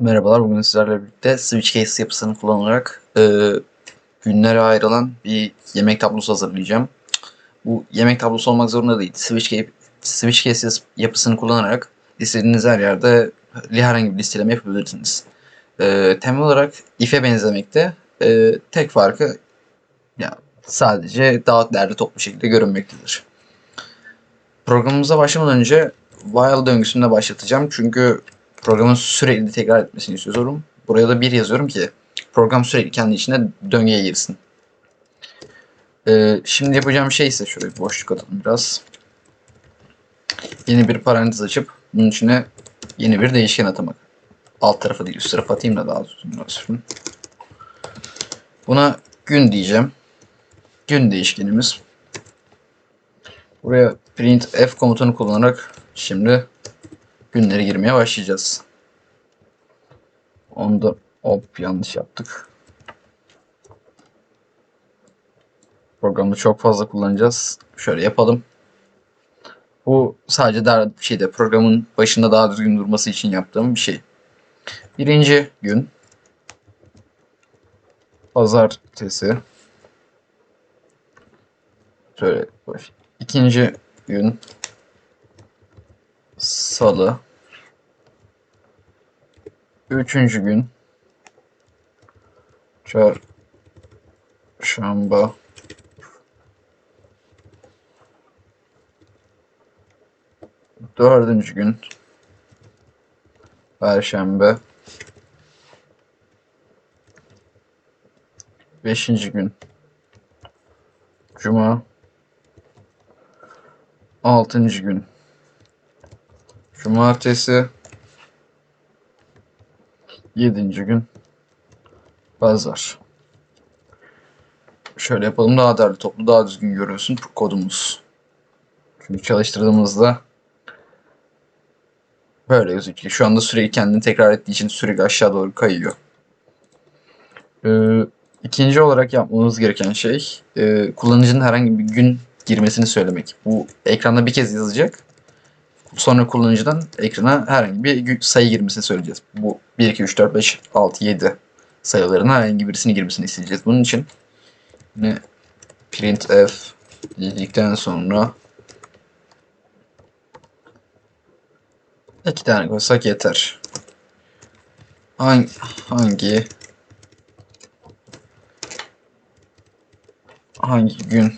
Merhabalar, bugün sizlerle birlikte switch case yapısını kullanarak e, günlere ayrılan bir yemek tablosu hazırlayacağım. Bu yemek tablosu olmak zorunda değil. Switch case, switch case yapısını kullanarak istediğiniz her yerde herhangi bir listeleme yapabilirsiniz. E, temel olarak if'e benzemekte. E, tek farkı ya sadece daha değerli toplu şekilde görünmektedir. Programımıza başlamadan önce while döngüsünde başlatacağım. Çünkü programın sürekli tekrar etmesini istiyorum. Buraya da bir yazıyorum ki program sürekli kendi içinde döngüye girsin. Ee, şimdi yapacağım şey ise şöyle bir boşluk atalım biraz. Yeni bir parantez açıp bunun içine yeni bir değişken atamak. Alt tarafa değil üst tarafa atayım da daha düzgün olsun. Buna gün diyeceğim. Gün değişkenimiz. Buraya print f komutunu kullanarak şimdi günleri girmeye başlayacağız. Onda hop yanlış yaptık. Programı çok fazla kullanacağız. Şöyle yapalım. Bu sadece daha şeyde programın başında daha düzgün durması için yaptığım bir şey. Birinci gün pazartesi şöyle. İkinci gün salı Üçüncü gün. Çarşamba. Dördüncü gün. Perşembe. Beşinci gün. Cuma. Altıncı gün. Cumartesi Yedinci gün pazar. Şöyle yapalım daha değerli toplu daha düzgün görüyorsun kodumuz. Çünkü çalıştırdığımızda böyle gözüküyor. Şu anda süreyi kendini tekrar ettiği için sürekli aşağı doğru kayıyor. Ee, ikinci olarak yapmamız gereken şey e, kullanıcının herhangi bir gün girmesini söylemek. Bu ekranda bir kez yazacak. Sonra kullanıcıdan ekrana herhangi bir sayı girmesini söyleyeceğiz. Bu 1, 2, 3, 4, 5, 6, 7 sayılarına herhangi birisini girmesini isteyeceğiz. Bunun için yine printf dedikten sonra iki tane koysak yeter. Hangi, hangi hangi gün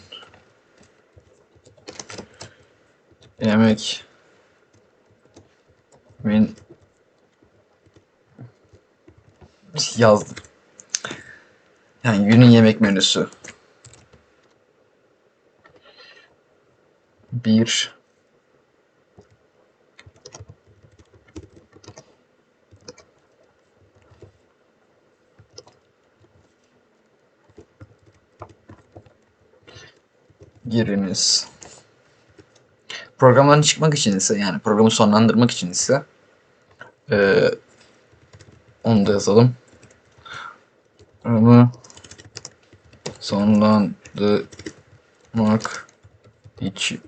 yemek ben yazdım. Yani günün yemek menüsü. Bir giriniz. Programdan çıkmak için ise yani programı sonlandırmak için ise ee, onu da yazalım. Programı sonlandırmak için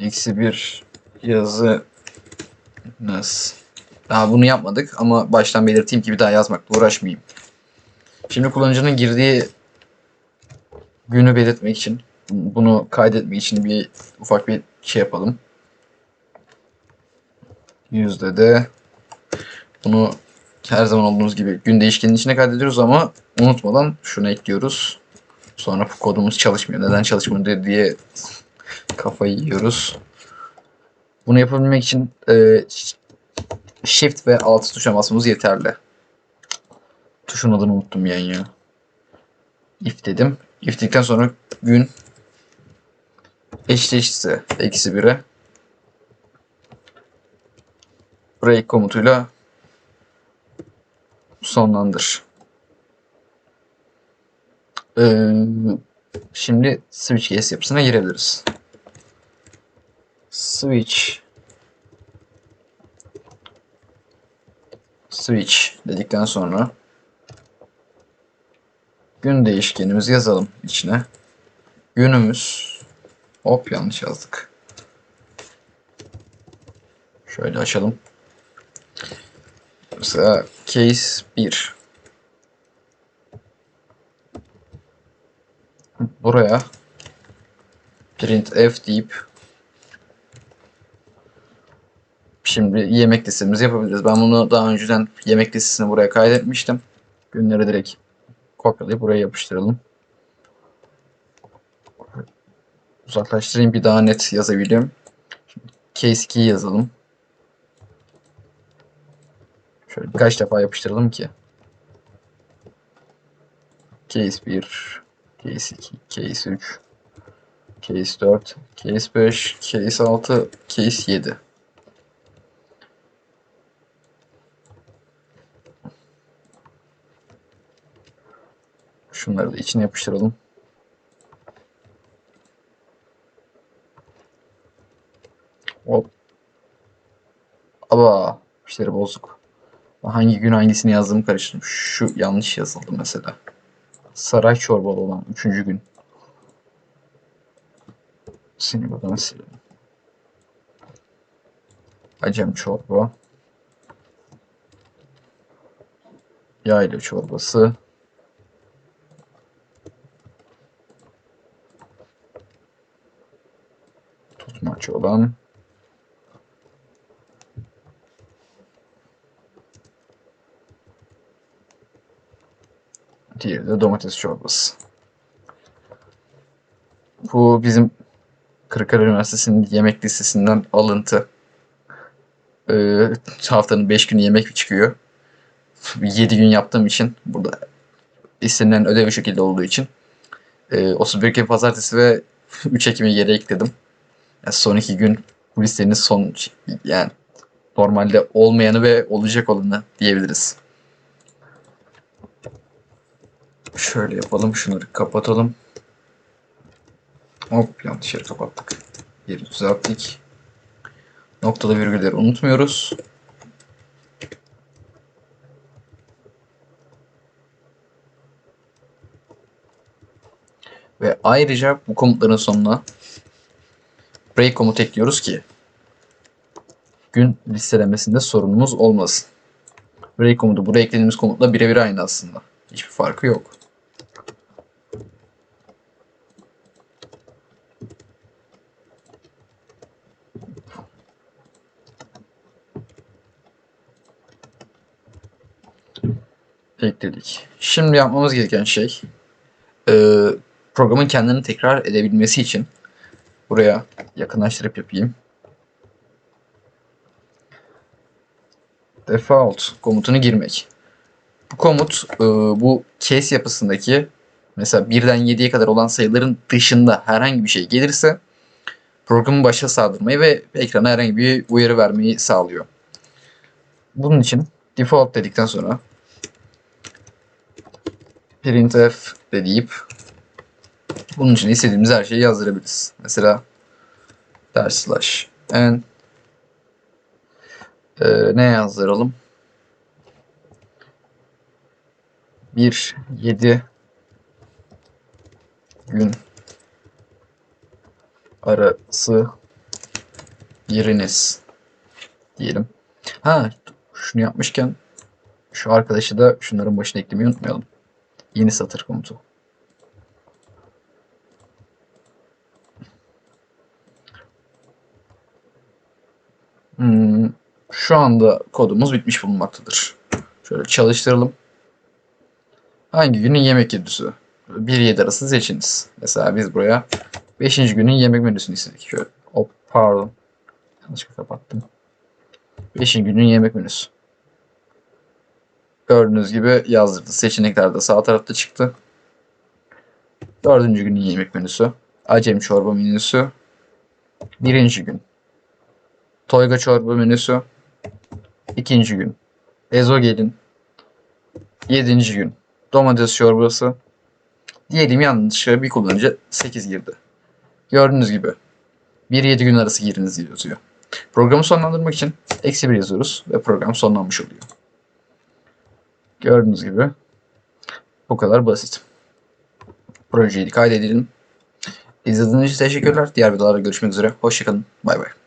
eksi bir yazınız. Daha bunu yapmadık ama baştan belirteyim ki bir daha yazmakla uğraşmayayım. Şimdi kullanıcının girdiği günü belirtmek için bunu kaydetmek için bir ufak bir şey yapalım. Yüzde de bunu her zaman olduğumuz gibi gün değişkenin içine kaydediyoruz ama unutmadan şunu ekliyoruz. Sonra kodumuz çalışmıyor. Neden çalışmıyor diye kafayı yiyoruz. Bunu yapabilmek için e, Shift ve Alt tuşuna basmamız yeterli. Tuşun adını unuttum yan ya. If dedim. If dedikten sonra gün eşleşse eksi 1'e break komutuyla sonlandır. Ee, şimdi switch case yapısına girebiliriz. Switch switch dedikten sonra gün değişkenimizi yazalım içine. Günümüz hop yanlış yazdık. Şöyle açalım. Mesela case 1. Buraya printf deyip şimdi yemek listemizi yapabiliriz. Ben bunu daha önceden yemek listesini buraya kaydetmiştim. Günleri direkt kopyalayıp buraya yapıştıralım. Uzaklaştırayım bir daha net yazabileyim. Case 2'yi yazalım. Şöyle birkaç defa yapıştıralım ki. Case 1, Case 2, Case 3, Case 4, Case 5, Case 6, Case 7. Şunları da içine yapıştıralım. Hop. Aba, işleri bozuk. Hangi gün hangisini yazdığımı karıştırdım. Şu yanlış yazıldı mesela. Saray çorbalı olan üçüncü gün. Seni buradan silelim. Acem çorba. Yayla çorbası. Tutmaç olan. Diğeri de domates çorbası. Bu bizim Kırıkkale Üniversitesi'nin yemek listesinden alıntı. Ee, haftanın 5 günü yemek çıkıyor. 7 gün yaptığım için burada istenilen ödev şekilde olduğu için e, 31 Ekim Pazartesi ve 3 Ekim'i geri ekledim. Yani son iki gün bu listenin son yani normalde olmayanı ve olacak olanı diyebiliriz. Şöyle yapalım. Şunları kapatalım. Hop yanlış yeri kapattık. Yeri düzelttik. Noktada virgülleri unutmuyoruz. Ve ayrıca bu komutların sonuna break komutu ekliyoruz ki gün listelemesinde sorunumuz olmasın. Break komutu buraya eklediğimiz komutla birebir aynı aslında. Hiçbir farkı yok. Ekledik. Şimdi yapmamız gereken şey e, programın kendini tekrar edebilmesi için buraya yakınlaştırıp yapayım. Default komutunu girmek. Bu komut e, bu case yapısındaki mesela 1'den 7'ye kadar olan sayıların dışında herhangi bir şey gelirse programın başa saldırmayı ve ekrana herhangi bir uyarı vermeyi sağlıyor. Bunun için default dedikten sonra printf de deyip bunun için istediğimiz her şeyi yazdırabiliriz. Mesela ders slash n ee, ne yazdıralım? 1 7 gün arası biriniz diyelim. Ha şunu yapmışken şu arkadaşı da şunların başına eklemeyi unutmayalım. Yeni satır komutu. Hmm, şu anda kodumuz bitmiş bulunmaktadır. Şöyle çalıştıralım. Hangi günün yemek menüsü? 1-7 arası seçiniz. Mesela biz buraya 5. günün yemek menüsünü istedik. Şöyle, hop pardon. Yanlışlıkla kapattım. 5. günün yemek menüsü. Gördüğünüz gibi yazdırdı. Seçenekler de sağ tarafta çıktı. Dördüncü günün yemek menüsü. Acem çorba menüsü. Birinci gün. Toyga çorba menüsü. İkinci gün. Ezogelin. Yedinci gün. Domates çorbası. Diyelim yanlışlıkla bir kullanıcı 8 girdi. Gördüğünüz gibi 1-7 gün arası giriniz yazıyor. Programı sonlandırmak için eksi 1 yazıyoruz ve program sonlanmış oluyor. Gördüğünüz gibi bu kadar basit. Projeyi kaydedelim. İzlediğiniz için teşekkürler. Diğer videolarda görüşmek üzere. Hoşçakalın. Bay bay.